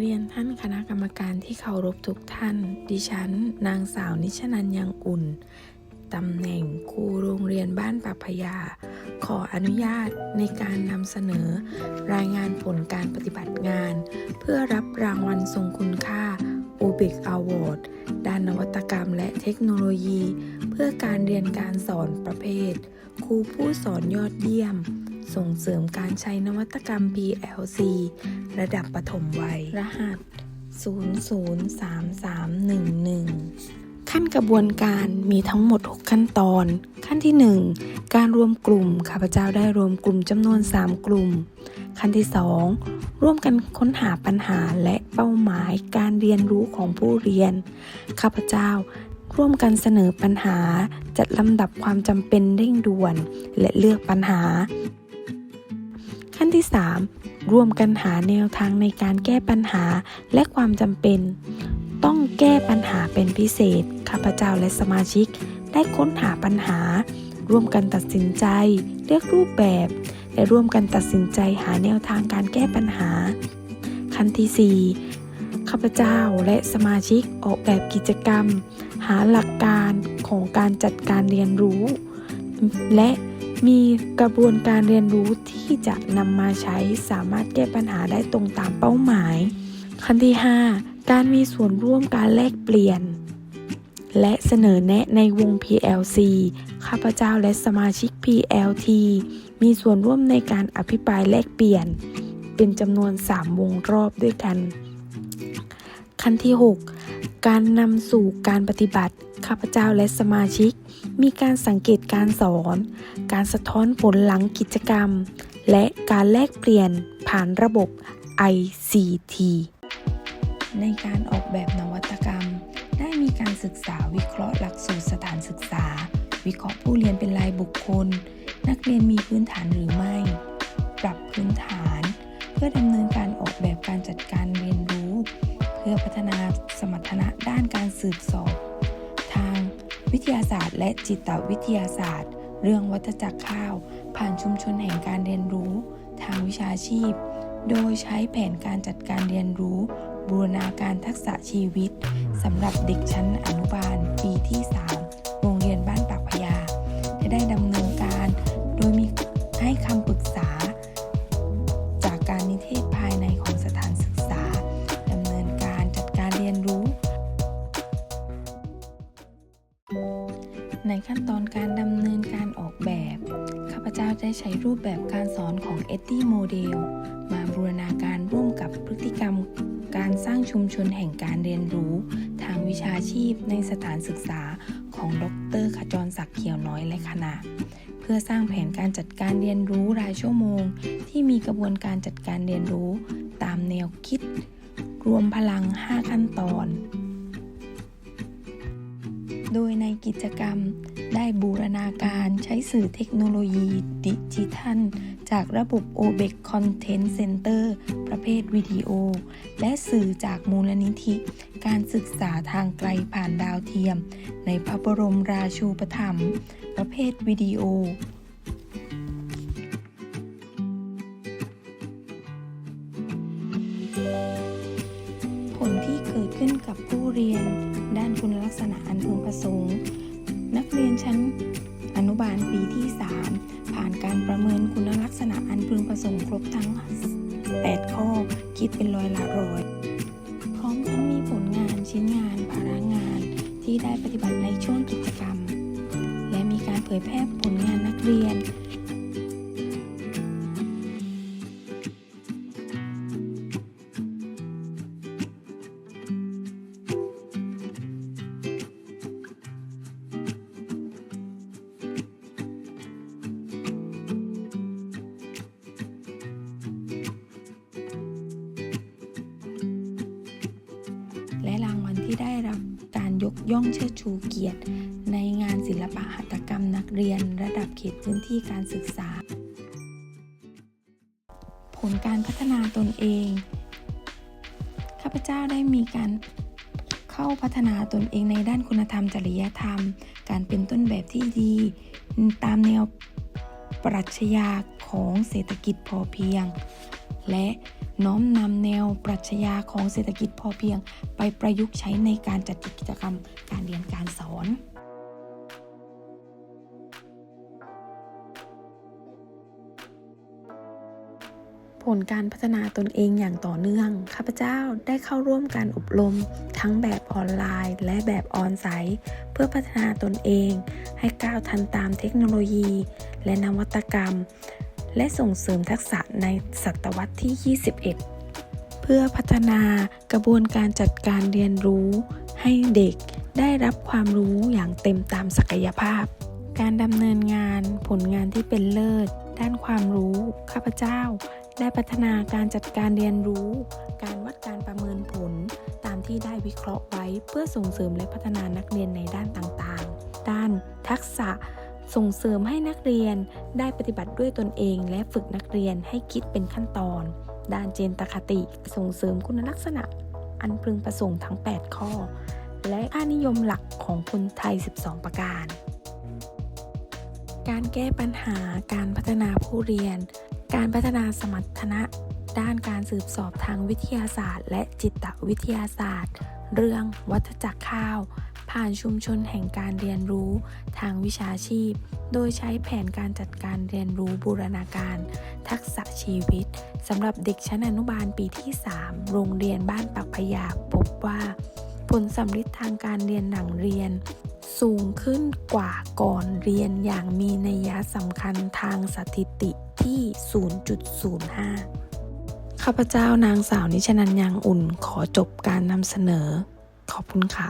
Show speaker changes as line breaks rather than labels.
เรียนท่านคณะกรรมการที่เคารพทุกท่าน ดิฉัน นางสาวนิชนันยังอุ่น ตำแหน่งครูโรงเรียนบ้านปาพยา ขออนุญาตในการนำเสนอ รายงานผลการปฏิบัติงาน เพื่อรับรางวัลทรงคุณค่า u b i c Award ด้านนวัตกรรมและเทคโนโลยี เพื่อการเรียนการสอนประเภท ครูผู้สอนยอดเยี่ยม ส่งเสริมการใช้นวัตกรรม PLC ระดับปฐมวัย รหัส 003311 ขั้นกระบวนการมีทั้งหมด 6 ขั้นตอน ขั้นที่ 1 การรวมกลุ่ม ข้าพเจ้าได้รวมกลุ่มจำนวน 3 กลุ่ม ขั้นที่ 2 ร่วมกันค้นหาปัญหาและเป้าหมายการเรียนรู้ของผู้เรียน ข้าพเจ้าร่วมกันเสนอปัญหา จัดลำดับความจำเป็นเร่งด่วน และเลือกปัญหา ขั้นที่ 3 ร่วมกันหาแนวทางในการแก้ปัญหาและความจำเป็น ต้องแก้ปัญหาเป็นพิเศษ ข้าพเจ้าและสมาชิก ได้ค้นหาปัญหา ร่วมกันตัดสินใจ เลือกรูปแบบ และร่วมกันตัดสินใจหาแนวทางการแก้ปัญหา ขั้นที่ 4 ข้าพเจ้าและสมาชิกออกแบบกิจกรรม หาหลักการของการจัดการเรียนรู้ และ มีกระบวนการเรียนรู้ที่จะนำมาใช้สามารถแก้ปัญหาได้ตรงตามเป้าหมาย ขั้นที่ 5 การมีส่วนร่วมการแลกเปลี่ยน และเสนอแนะในวง PLC ข้าพเจ้าและสมาชิก PLT มีส่วนร่วมในการอภิปรายแลกเปลี่ยน เป็นจำนวน 3 วงรอบด้วยกัน ขั้นที่ 6 การนำสู่การปฏิบัติ ข้าพเจ้าและสมาชิก มีการสังเกตการสอน การสะท้อนผลหลังกิจกรรม และการแลกเปลี่ยนผ่านระบบ ICT ในการออกแบบนวัตกรรม ได้มีการศึกษาวิเคราะห์หลักสูตรสถานศึกษา วิเคราะห์ผู้เรียนเป็นรายบุคคล นักเรียนมีพื้นฐานหรือไม่ ปรับพื้นฐาน เพื่อดำเนินการออกแบบการจัดการเรียนรู้ พื่อพัฒนาสมรรถนะด้านการสืบสอบ ทางวิทยาศาสตร์ และจิตวิทยาศาสตร์ เรื่องวัฏจักรข้าว ผ่านชุมชนแห่งการเรียนรู้ ทางวิชาชีพ โดยใช้แผนการจัดการเรียนรู้ บูรณาการทักษะชีวิตสำหรับเด็กชั้นอนุบาลปีที่ 3 โรงเรียนบ้านปากพยาและได้ดำเนิน ในขั้นตอนการดำเนินการออกแบบ ข้าพเจ้าได้ใช้รูปแบบการสอนของ e d d i Model มาบูรณาการร่วมกับพฤติกรรม การสร้างชุมชนแห่งการเรียนรู้ ทางวิชาชีพในสถานศึกษาของดรขจรศักดิ์เขียวน้อยและคณะเพื่อสร้างแผนการจัดการเรียนรู้รายชั่วโมง ที่มีกระบวนการจัดการเรียนรู้ ตามแนวคิด รวมพลัง 5 ขั้นตอน โดยในกิจกรรมได้บูรณาการใช้สื่อเทคโนโลยีดิจิทัล จากระบบ OBEC Content Center ประเภทวิดีโอ และสื่อจากมูลนิธิ การศึกษาทางไกลผ่านดาวเทียม ในพระบรมราชูปถัมภ์ประเภทวิดีโอผลที่เกิดขึ้นกับผู้เรียนด้าน คุณลักษณะอันพึงประสงค์ นักเรียนชั้นอนุบาลปีที่ 3 ผ่านการประเมินคุณลักษณะอันพึงประสงค์ครบทั้ง 8 ข้อ คิดเป็นร้อยละร้อย พร้อมทั้งมีผลงานชิ้นงาน ภาระงาน ที่ได้ปฏิบัติในช่วงกิจกรรม และมีการเผยแพร่ผลงานนักเรียน ที่ได้รับการยกย่องเชิดชูเกียรติ ในงานศิลปะหัตถกรรมนักเรียน ระดับเขตพื้นที่การศึกษา ผลการพัฒนาตนเอง ข้าพเจ้าได้มีการเข้าพัฒนาตนเองในด้านคุณธรรมจริยธรรม การเป็นต้นแบบที่ดี ตามแนวปรัชญาของเศรษฐกิจพอเพียง และน้อมนำแนวปรัชญาของเศรษฐกิจพอเพียง ไปประยุกต์ใช้ในการจัดกิจกรรมการเรียนการสอนผลการพัฒนาตนเองอย่างต่อเนื่อง ข้าพเจ้าได้เข้าร่วมการอบรม ทั้งแบบออนไลน์ และแบบออนไซต์เพื่อพัฒนาตนเอง ให้ก้าวทันตามเทคโนโลยี และนวัตกรรม และส่งเสริมทักษะในศตวรรษที่ 21 เพื่อพัฒนากระบวนการจัดการเรียนรู้ให้เด็กได้รับความรู้อย่างเต็มตามศักยภาพ การดำเนินงานผลงานที่เป็นเลิศ ด้านความรู้ ข้าพเจ้า ได้พัฒนาการจัดการเรียนรู้ การวัดการประเมินผล ตามที่ได้วิเคราะห์ไว้เพื่อส่งเสริมและพัฒนานักเรียนในด้านต่างๆ ด้านทักษะ ส่งเสริมให้นักเรียนได้ปฏิบัติด้วยตนเอง และฝึกนักเรียนให้คิดเป็นขั้นตอน ด้านเจนตคติส่งเสริมคุณลักษณะ อันพึงประสงค์ทั้ง 8 ข้อ และค่านิยมหลักของคนไทย 12 ประการ การแก้ปัญหาการพัฒนาผู้เรียน การพัฒนาสมรรถนะ ด้านการสืบสอบทางวิทยาศาสตร์ และจิตวิทยาศาสตร์ เรื่องวัฏจักรข้าว ผ่านชุมชนแห่งการเรียนรู้ ทางวิชาชีพ โดยใช้แผนการจัดการเรียนรู้บูรณาการ ทักษะชีวิตสำหรับเด็กชั้นอนุบาลปีที่ 3 โรงเรียนบ้านปักพยาพบว่า ผลสำลิดทางการเรียนหลังเรียน สูงขึ้นกว่าก่อนเรียนอย่างมีนัยสำคัญทางสถิติที่ 0.05 ข้าพเจ้านางสาวนิชนันยางอุ่นขอจบการนำเสนอ ขอบคุณค่ะ